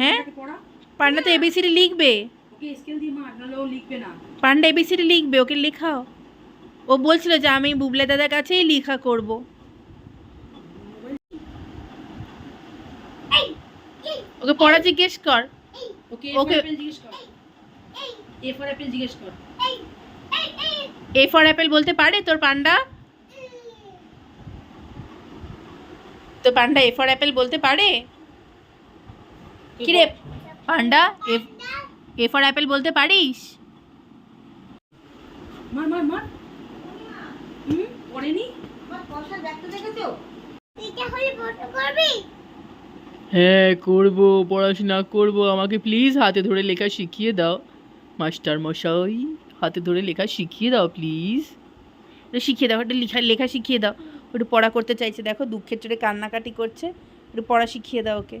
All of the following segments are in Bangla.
হ্যাঁ? পান্ডা তো এবিসিডি লিখবে। পান্ডা এবিসিডি লিখবে ওকে লেখাও। ও বলছিল যে আমি বুবলে দাদার কাছেই লেখা করব। ওকে পড়া জিজ্ঞেস কর। Okay okay. A for Apple জিজ্ঞেস কর। এ ফর অ্যাপেল জিজ্ঞেস কর। এই এই এই এ ফর অ্যাপেল বলতে পারে তোর পান্ডা? তো পান্ডা এ ফর অ্যাপেল বলতে পারে? কি রে? Panda A A for apple বলতে পারিস? মার মার মার। হুম পড়েনি? এটা হলে ফটো করবি? হ্যাঁ করব পড়াশোনা করব। আমাকে প্লিজ হাতে ধরে লেখা শিখিয়ে দাও মাস্টার মশাই। হাতে ধরে লেখা শিখিয়ে দাও প্লিজ ওটা শিখিয়ে দাও ওটা লেখা লেখা শিখিয়ে দাও। ওটা পড়া করতে চাইছে দেখো দুঃখের চোটে কান্নাকাটি করছে। একটু পড়া শিখিয়ে দাও ওকে।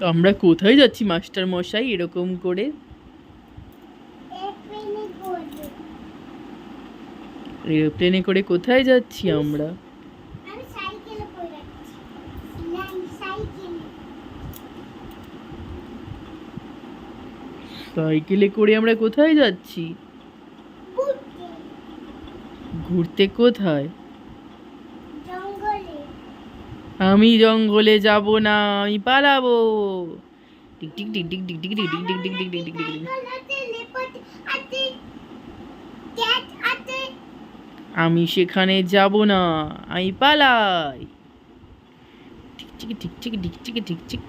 আমরা কোথায় যাচ্ছি মাস্টার মশাই? এরকম করে। এরোপ্লেনে করে কোথায় যাচ্ছি আমরা? সাইকেলে করে আমরা কোথায় যাচ্ছি? ঘুরতে। কোথায়? আমি জঙ্গলে যাব না আমি পালাবো আমি সেখানে যাব না আমি পালাই ঠিক ঠিক ঠিক ঠিক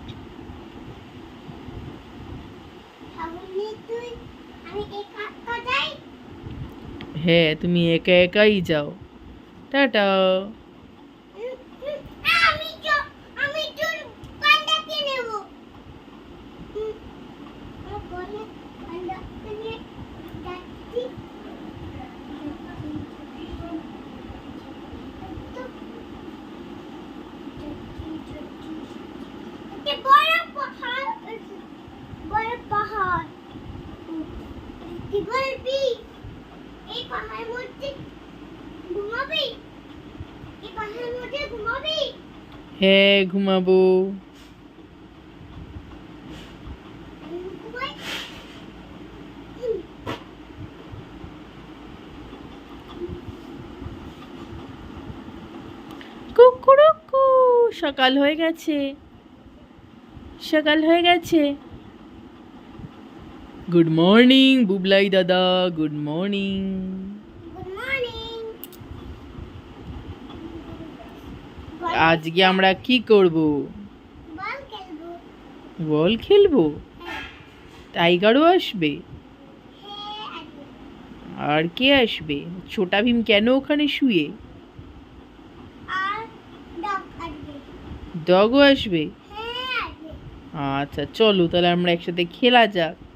একা একা যাই হ্যাঁ তুমি একা একাই যাও টাটা উম, উম, আমি তো আমি তোর পান্ডাকে নেব উম, আমার বলে পান্ডাকে নিয়ে যাচ্ছি একটা বড় পাহাড় আছে, বড় পাহাড় উম, কি বলবি? এই পাহাড়ের মধ্যে ঘুমাবি? এই পাহাড়ের মধ্যে ঘুমাবি? হ্যাঁ ঘুমাবো। কুকুরুকু সকাল হয়ে গেছে। সকাল হয়ে গেছে। গুড মর্নিং বুবলাই দাদা গুড মর্নিং আজকে আমরা কি করব? বল খেলব। টাইগারও আসবে? হ্যাঁ আর কে আসবে? ছোটা ভীম কেন ওখানে শুয়ে? ডগও হ্যাঁ আসবে। আচ্ছা চলো তাহলে আমরা একসাথে খেলা যাক।